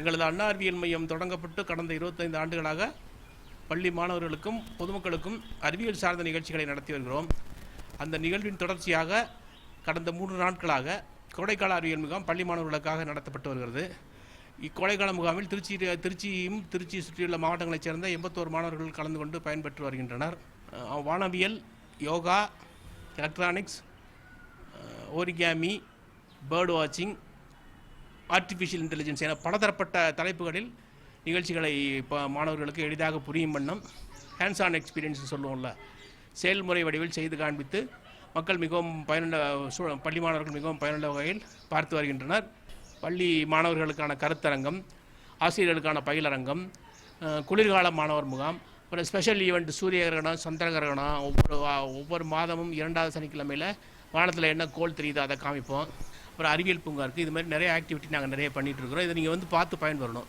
எங்களது அண்ணா அறிவியல் மையம் தொடங்கப்பட்டு கடந்த இருபத்தைந்து ஆண்டுகளாக பள்ளி மாணவர்களுக்கும் பொதுமக்களுக்கும் அறிவியல் சார்ந்த நிகழ்ச்சிகளை நடத்தி வருகிறோம். அந்த நிகழ்வின் தொடர்ச்சியாக கடந்த மூன்று நாட்களாக கோடைக்கால அறிவியல் முகாம் பள்ளி மாணவர்களுக்காக நடத்தப்பட்டு வருகிறது. இக்கோடைக்கால முகாமில் திருச்சி திருச்சியும் திருச்சி சுற்றியுள்ள மாவட்டங்களைச் சேர்ந்த எண்பத்தோரு மாணவர்கள் கலந்து கொண்டு பயன்பெற்று வருகின்றனர். வானவியல் யோகா எலக்ட்ரானிக்ஸ் ஓரிகாமி பேர்டு வாட்சிங் ஆர்டிஃபிஷியல் இன்டெலிஜென்ஸ் என பலதரப்பட்ட தலைப்புகளில் நிகழ்ச்சிகளை இப்போ மாணவர்களுக்கு எளிதாக புரியும் வண்ணம் ஹேண்ட்ஸ் ஆன் எக்ஸ்பீரியன்ஸ் சொல்லுவோம்ல. செயல்முறை வடிவில் செய்து காண்பித்து மக்கள் மிகவும் பயனுள்ள சூழ பள்ளி மாணவர்கள் மிகவும் பயனுள்ள வகையில் பார்த்து வருகின்றனர். பள்ளி மாணவர்களுக்கான கருத்தரங்கம் ஆசிரியர்களுக்கான பயிலரங்கம் குளிர்கால மாணவர் முகாம் அப்புறம் ஸ்பெஷல் ஈவெண்ட் சூரிய கிரகணம் சந்திர கிரகணம் ஒவ்வொரு ஒவ்வொரு மாதமும் இரண்டாவது சனிக்கிழமையில் வானத்தில் என்ன கோல் தெரியுதோ அதை காமிப்போம். அப்புறம் அறிவியல் பூங்கா இருக்குது இது மாதிரி நிறைய ஆக்டிவிட்டி நாங்கள் நிறைய பண்ணிகிட்ருக்குறோம் இதை நீங்கள் வந்து பார்த்து பயன்பெறணும்